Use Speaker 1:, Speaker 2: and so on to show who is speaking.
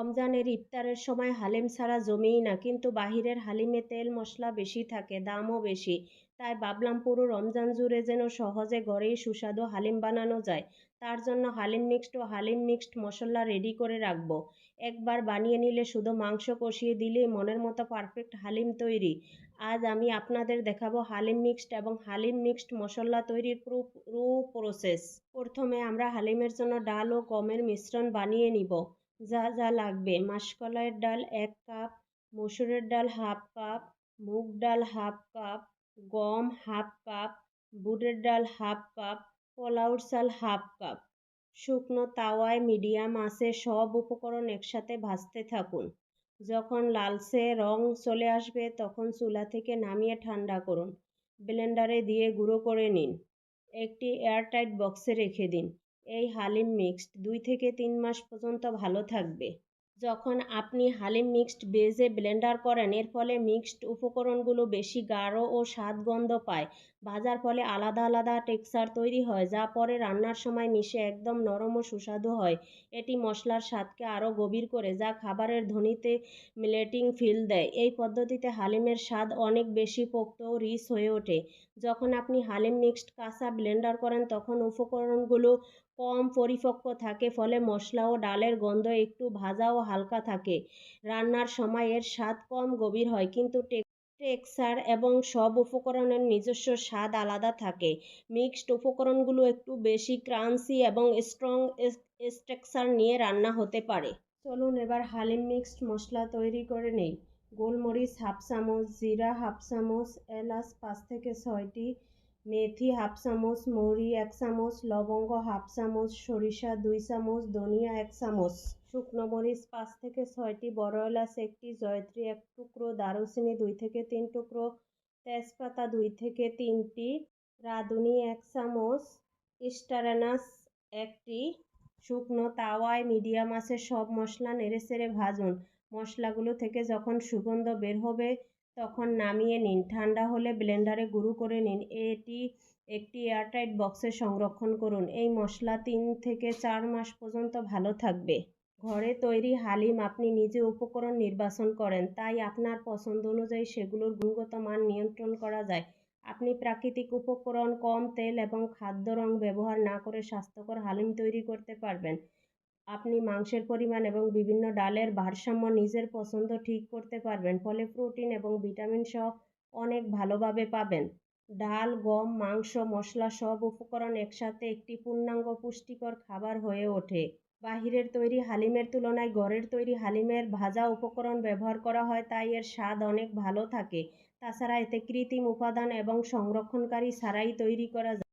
Speaker 1: রমজানের ইফতারের সময় হালিম ছাড়া জমেই না, কিন্তু বাহিরের হালিমে তেল মশলা বেশি থাকে, দামও বেশি। তাই ভাবলাম পুরো রমজান জুড়ে যেন সহজে ঘরেই সুস্বাদু হালিম বানানো যায়। তার জন্য হালিম মিক্সড ও হালিম মিক্সড মশলা রেডি করে রাখব। একবার বানিয়ে নিলে শুধু মাংস কষিয়ে দিলেই মনের মতো পারফেক্ট হালিম তৈরি। আজ আমি আপনাদের দেখাবো হালিম মিক্সড এবং হালিম মিক্সড মশলা তৈরির পুরো পুরো প্রসেস। প্রথমে আমরা হালিমের জন্য ডাল ও গমের মিশ্রণ বানিয়ে নিব। যা যা লাগবে। মাসকলাইয়ের ডাল এক কাপ, মসুরের ডাল হাফ কাপ, মুগ ডাল হাফ কাপ, গম হাফ কাপ, বুটের ডাল হাফ কাপ, পোলাওর চাল হাফ কাপ। শুকনো তাওয়ায় মিডিয়াম আঁচে সব উপকরণ একসাথে ভাজতে থাকুন। যখন লালচে রং চলে আসবে, তখন চুলা থেকে নামিয়ে ঠান্ডা করুন। ব্লেন্ডারে দিয়ে গুঁড়ো করে নিন। একটি এয়ারটাইট বক্সে রেখে দিন। এই হালিম মিক্সড দুই থেকে তিন মাস পর্যন্ত ভালো থাকবে। যখন আপনি হালিম মিক্সড বেজে ব্লেন্ডার করেন, এর ফলে মিক্সড উপকরণগুলো বেশি গাঢ় ও স্বাদ গন্ধ পায়। ভাজার ফলে আলাদা আলাদা টেক্সচার তৈরি হয়, যা পরে রান্নার সময় মিশে একদম নরম ও সুস্বাদু হয়। এটি মশলার স্বাদকে আরও গভীর করে, যা খাবারের ধ্বনিতে মিলেটিং ফিল দেয়। এই পদ্ধতিতে হালিমের স্বাদ অনেক বেশি পোক্ত ও রিচ হয়ে ওঠে। যখন আপনি হালিম মিক্সড কাঁচা ব্লেন্ডার করেন, তখন উপকরণগুলো কম পরিপক্ক থাকে, ফলে মশলা ও ডালের গন্ধ একটু ভাজা ও হালকা থাকে। রান্নার সময় এর স্বাদ কম গভীর হয়, কিন্তু টেক্সচার এবং সব উপকরণের নিজস্ব স্বাদ আলাদা থাকে। মিক্সড উপকরণগুলো একটু বেশি ক্রাঞ্চি এবং স্ট্রং স্ট্রাকচার নিয়ে রান্না হতে পারে। চলুন এবার হালিম মিক্সড মশলা তৈরি করে নেই। গোলমরিচ হাফ চামচ, জিরা হাফ চামচ, এলাচ পাঁচ থেকে ছয়টি মেথি হাফ চামচ মৌরি এক চামচ লবঙ্গ হাফ চামচ সরিষা দুই চামচ ধনিয়া এক চামচ শুকনো মরিচ পাঁচ থেকে ছয়টি, বড় এলাচ একটি, জয়ত্রী এক টুকরো, দারুচিনি দুই থেকে তিন টুকরো, তেজপাতা দুই থেকে তিনটি, রাঁধুনি এক চামচ স্টারানাস একটি, শুকনো তাওয়ায় মিডিয়াম আছে সব মশলা নেড়ে চেড়ে ভাজুন। মশলাগুলো থেকে যখন সুগন্ধ বের হবে তখন নামিয়ে নিন। ঠান্ডা হলে ব্লেন্ডারে গুঁড়ো করে নিন। এটি একটি এয়ারটাইট বক্সে সংরক্ষণ করুন। এই মশলা তিন থেকে চার মাস পর্যন্ত ভালো থাকবে। ঘরে তৈরি হালিম আপনি নিজে উপকরণ নির্বাচন করেন। তাই আপনার পছন্দ অনুযায়ী সেগুলোর গুণগত মান নিয়ন্ত্রণ করা যায়। আপনি প্রাকৃতিক উপকরণ, কম তেল এবং খাদ্য রং ব্যবহার না করে স্বাস্থ্যকর হালিম তৈরি করতে পারবেন। আপনি মাংসের পরিমাণ এবং বিভিন্ন ডালের ভারসাম্য নিজের পছন্দ ঠিক করতে পারবেন, ফলে প্রোটিন এবং ভিটামিন সহ অনেক ভালোভাবে পাবেন। ডাল, গম, মাংস, মশলা সব উপকরণ একসাথে একটি পূর্ণাঙ্গ পুষ্টিকর খাবার হয়ে ওঠে। বাহিরের তৈরি হালিমের তুলনায় ঘরের তৈরি হালিমের ভাজা উপকরণ ব্যবহার করা হয়, তাই এর স্বাদ অনেক ভালো থাকে। তাছাড়া এতে কৃত্রিম উপাদান এবং সংরক্ষণকারী ছাড়াই তৈরি করা যায়।